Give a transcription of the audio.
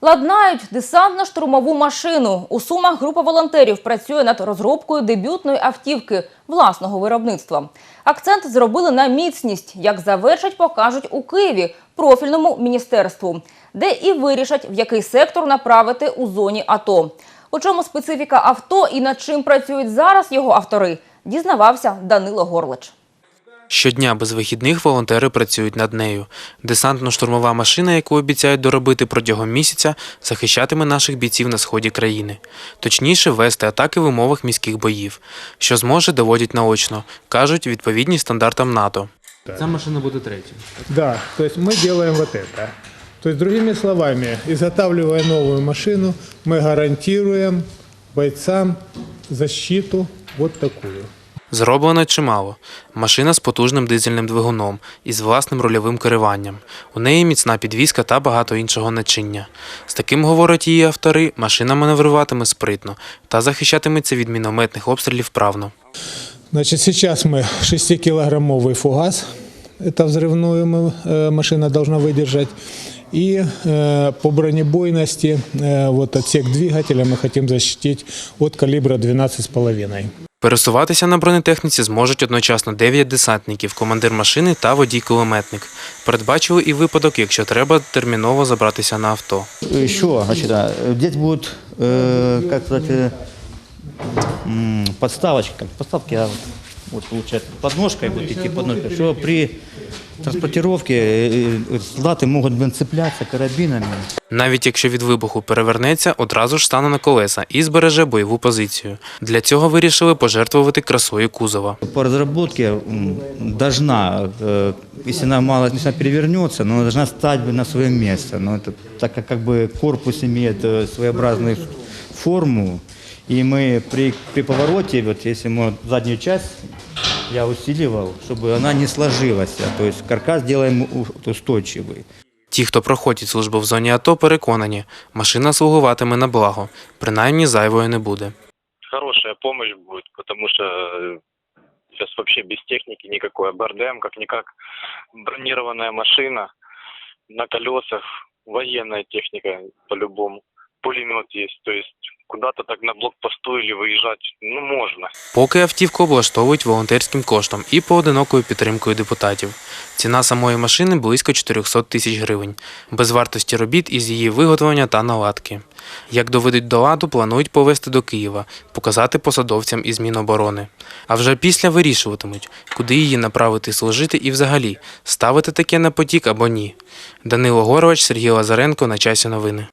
Ладнають десантно-штурмову машину. У Сумах група волонтерів працює над розробкою дебютної автівки власного виробництва. Акцент зробили на міцність. Як завершать, покажуть у Києві профільному міністерству, де і вирішать, в який сектор направити у зоні АТО. У чому специфіка авто і над чим працюють зараз його автори, дізнавався Данило Горлич. Щодня без вихідних волонтери працюють над нею. Десантно-штурмова машина, яку обіцяють доробити протягом місяця, захищатиме наших бійців на сході країни. Точніше, вести атаки в умовах міських боїв. Що зможе, доводять наочно. Кажуть, відповідні стандартам НАТО. Ця машина буде третя. Да, то есть мы делаем вот это. То есть, другими словами, изготавливая новую машину, мы гарантируем бойцам защиту вот такую. Зроблено чимало. Машина з потужним дизельним двигуном і з власним рульовим керуванням. У неї міцна підвізка та багато іншого начиння. З таким, говорять її автори, машина маневруватиме спритно та захищатиметься від мінометних обстрілів вправно. Значит, сейчас мы 6-килограммовый фугас, это взрывную мы, э, машина должна выдержать. И э, по бронебойности э, вот отсек двигателя мы хотим защитить от калибра 12,5. Пересуватися на бронетехніці зможуть одночасно 9 десантників, командир машини та водій-кулеметник. Передбачили і випадок, якщо треба терміново забратися на авто. Що значить, десь будуть э, м, подставочка, как подставки, а вот получается подножкой буде идти подножка, що при транспортировке э, э, солдаты могут блин, цепляться карабинами. Навіть якщо від вибуху перевернеться, одразу ж стане на колеса і збереже бойову позицію. Для цього вирішили пожертвувати красою кузова. По разработке м, должна, э, если она мало если она перевернется, но она должна стать бы на свое место. Но это, так как, как бы корпус имеет э, своеобразную форму, и мы при, при повороте, вот если мы заднюю часть я усиливал, чтобы она не сложилась, а то есть каркас делаем у- устойчивый. Ті, хто проходять службу в зоні АТО, переконані, машина слугуватиме на благо, принаймні зайвою не буде. хорошая помощь будет, потому что э, сейчас вообще без техники никакой. А БРДМ как-никак бронированная машина на колесах, военная техника по-любому. Пулемет есть, то есть куда-то так на блокпосту или выезжать, ну, можно. Поки автівку облаштовують волонтерським коштом і поодинокою підтримкою депутатів. Ціна самої машини близько 400 тисяч гривень, без вартості робіт із її виготовлення та наладки. Як доведуть до ладу, планують повезти до Києва, показати посадовцям із Міноборони. А вже після вирішуватимуть, куди її направити служити і взагалі ставити таке на потік або ні. Данило Горович, Сергій Лазаренко на часі новини.